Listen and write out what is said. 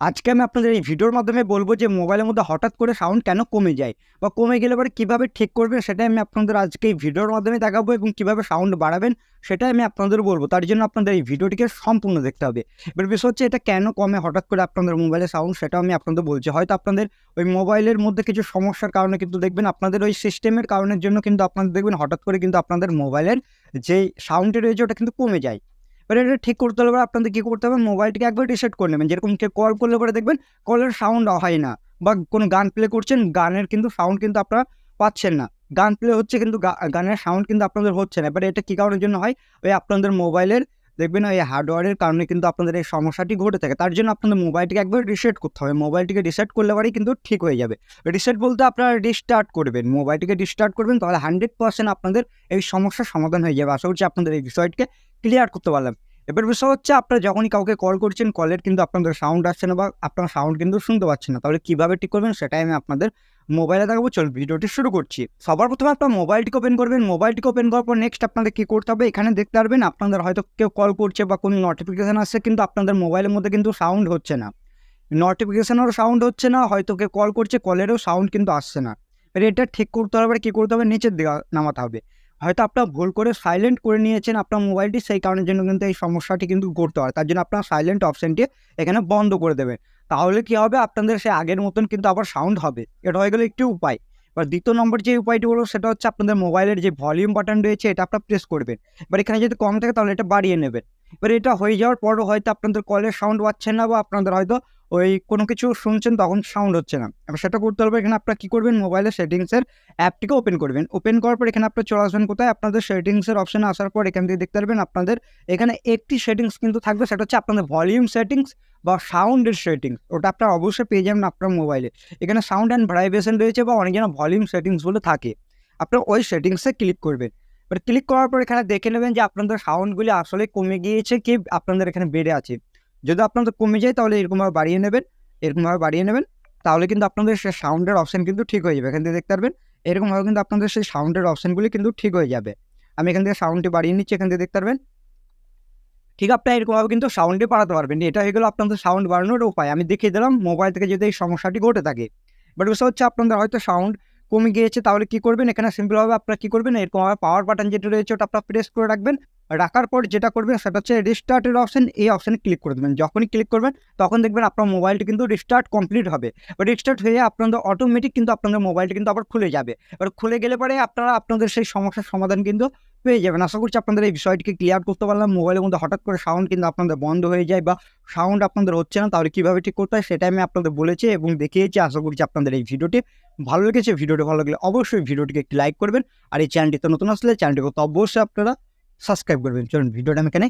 আজকে আমি আপনাদের এই ভিডিওর মাধ্যমে বলব যে মোবাইলের মধ্যে হঠাৎ করে সাউন্ড কেন কমে যায় বা কমে গেলে পরে কীভাবে ঠিক করবেন সেটাই আমি আপনাদের আজকে এই ভিডিওর মাধ্যমে দেখাবো এবং কীভাবে সাউন্ড বাড়াবেন সেটাই আমি আপনাদের বলব। তার জন্য আপনাদের এই ভিডিওটিকে সম্পূর্ণ দেখতে হবে। এবার বিষয় হচ্ছে এটা কেন কমে হঠাৎ করে আপনাদের মোবাইলের সাউন্ড সেটা আমি আপনাদের বলছি। হয়তো আপনাদের ওই মোবাইলের মধ্যে কিছু সমস্যার কারণে কিন্তু দেখবেন আপনাদের ওই সিস্টেমের কারণের জন্য কিন্তু আপনাদের দেখবেন হঠাৎ করে কিন্তু আপনাদের মোবাইলের যে সাউন্ডটা রয়েছে ওটা কিন্তু কমে যায়। এবার এটা ঠিক করতে হলে পরে আপনাদের কী করতে হবে? মোবাইলটিকে একবার রিসেট করে নেবেন। যেরকম কল করলে পরে দেখবেন কলের সাউন্ড হয় না বা কোনো গান প্লে করছেন, গানের কিন্তু সাউন্ড কিন্তু আপনারা পাচ্ছেন না। গান প্লে হচ্ছে কিন্তু গানের সাউন্ড কিন্তু আপনাদের হচ্ছে না। এবার এটা কী কারণের জন্য হয়? ওই আপনাদের মোবাইলের দেখবেন ওই হার্ডওয়্যারের কারণে কিন্তু আপনাদের এই সমস্যাটি ঘটে থাকে। তার জন্য আপনাদের মোবাইলটিকে একবার রিসেট করতে হবে। মোবাইলটিকে রিসেট করলে পরেই কিন্তু ঠিক হয়ে যাবে। রিসেট বলতে আপনারা রিস্টার্ট করবেন। মোবাইলটিকে রিস্টার্ট করবেন তাহলে হান্ড্রেড পার্সেন্ট আপনাদের এই সমস্যার সমাধান হয়ে যাবে। আশা করছি আপনাদের এই বিষয়টিকে ক্লিয়ার করতে পারলাম। এবার বিষয় হচ্ছে, আপনারা যখনই কাউকে কল করছেন কলের কিন্তু আপনাদের সাউন্ড আসছে না বা আপনার সাউন্ড কিন্তু শুনতে পাচ্ছেন না। তাহলে কীভাবে ঠিক করবেন সেটাই আমি আপনাদের মোবাইলে দেখাবো, চল ভিডিওটি শুরু করছি। সবার প্রথমে আপনার মোবাইলটিকে ওপেন করবেন। মোবাইলটিকে ওপেন করার পর নেক্সট আপনাদের কী করতে হবে? এখানে দেখতে পারবেন আপনাদের হয়তো কেউ কল করছে বা কোনো নোটিফিকেশান আসছে, কিন্তু আপনাদের মোবাইলের মধ্যে কিন্তু সাউন্ড হচ্ছে না। নোটিফিকেশানেরও সাউন্ড হচ্ছে না, হয়তো কেউ কল করছে কলেরও সাউন্ড কিন্তু আসছে না। এটা ঠিক করতে হবে কী করতে হবে? নিচের দিকে নামাতে হবে। হয়তো আপনার ভুল করে সাইলেন্ট করে নিয়েছেন আপনার মোবাইলটি সেই কারণের জন্য কিন্তু এই সমস্যাটি কিন্তু করতে হয় তার জন্য আপনার সাইলেন্ট অপশানটি এখানে বন্ধ করে দেবেন। তাহলে কি হবে? আপনাদের সে আগের মতন কিন্তু আবার সাউন্ড হবে। এটা হয়ে গেলে একটি উপায়। এবার দ্বিতীয় নম্বর যে উপায়টি হলো, সেটা হচ্ছে আপনাদের মোবাইলের যে ভলিউম বাটন রয়েছে, এটা আপনার প্রেস করবেন। এবার এখানে যদি কম থাকে, তাহলে এটা বাড়িয়ে নেবেন। এবার এটা হয়ে যাওয়ার পরও হয়তো আপনাদের কলের সাউন্ড পাচ্ছেন না বা আপনাদের হয়তো ওই কোনো কিছু শুনছেন তখন সাউন্ড হচ্ছে না। এবার সেটা করতে হবে, এখানে আপনারা কী করবেন? মোবাইলের সেটিংসের অ্যাপটিকে ওপেন করবেন। ওপেন করার পর এখানে আপনার চলে আসবেন কোথায়? আপনাদের সেটিংসের অপশানে আসার পর এখান থেকে দেখতে পারবেন আপনাদের এখানে একটি সেটিংস কিন্তু থাকবে, সেটা হচ্ছে আপনাদের ভলিউম সেটিংস বা সাউন্ডের সেটিংস ওটা আপনারা অবশ্যই পেয়ে যাবেন আপনার মোবাইলে এখানে সাউন্ড অ্যান্ড ভাইব্রেশন রয়েছে বা অনেক যেন ভলিউম সেটিংস বলে থাকে। আপনারা ওই সেটিংসে ক্লিক করবেন। এবার ক্লিক করার পর এখানে দেখে নেবেন যে আপনাদের সাউন্ডগুলি আসলে কমে গিয়েছে কি আপনাদের এখানে বেড়ে আছে। যদি আপনাদের কমে যায়, তাহলে এরকমভাবে বাড়িয়ে নেবেন এরকমভাবে বাড়িয়ে নেবেন, তাহলে কিন্তু আপনাদের সে সাউন্ডের অপশান কিন্তু ঠিক হয়ে যাবে। এখান থেকে দেখতে পারবেন এরকমভাবে কিন্তু আপনাদের সেই সাউন্ডের অপশানগুলি কিন্তু ঠিক হয়ে যাবে। আমি এখান থেকে সাউন্ডটি বাড়িয়ে নিচ্ছি, এখান থেকে দেখতে পারবেন। ঠিক আপনার এরকমভাবে কিন্তু সাউন্ডে বাড়াতে পারবেন। এটা হয়ে গেলো আপনাদের সাউন্ড বাড়ানোর উপায়। আমি দেখিয়ে দিলাম মোবাইল থেকে যদি এই সমস্যাটি ঘটে থাকে। বাট বিষয় হচ্ছে আপনাদের হয়তো সাউন্ড কমে গিয়েছে, তাহলে কি করবেন? এখানে সিম্পলভাবে আপনারা কী করবেন? এরকমভাবে পাওয়ার বাটন যেটা রয়েছে, ওটা আপনারা প্রেস করে রাখবেন। রাখার পর যেটা করবেন সেটা হচ্ছে রিস্টার্টের অপশন এই অপশানে ক্লিক করে দেবেন। যখনই ক্লিক করবেন, তখন দেখবেন আপনার মোবাইলটি কিন্তু রিস্টার্ট কমপ্লিট হবে। রিস্টার্ট হয়ে আপনাদের অটোমেটিক কিন্তু আপনাদের মোবাইলটি কিন্তু আবার খুলে যাবে। এবার খুলে গেলে পরে আপনারা আপনাদের সেই সমস্যার সমাধান কিন্তু পেয়ে যাবেন। আশা করছি আপনাদের এই বিষয়টিকে ক্লিয়ার করতে পারলাম। মোবাইলের মধ্যে হঠাৎ করে সাউন্ড কিন্তু আপনাদের বন্ধ হয়ে যায় বা সাউন্ড আপনাদের হচ্ছে না, তাহলে কীভাবে ঠিক করতে হয় সেটা আমি আপনাদের বলেছি এবং দেখিয়েছি। আশা করছি আপনাদের এই ভিডিওটি ভালো লেগেছে। ভিডিওটি ভালো লাগলে অবশ্যই ভিডিওটিকে একটি লাইক করবেন। আর এই চ্যানেলটিতে নতুন আসলে চ্যানেলটিকে তো অবশ্যই আপনারা সাবস্ক্রাইব করবেন। চলুন ভিডিওটা আমি এখানে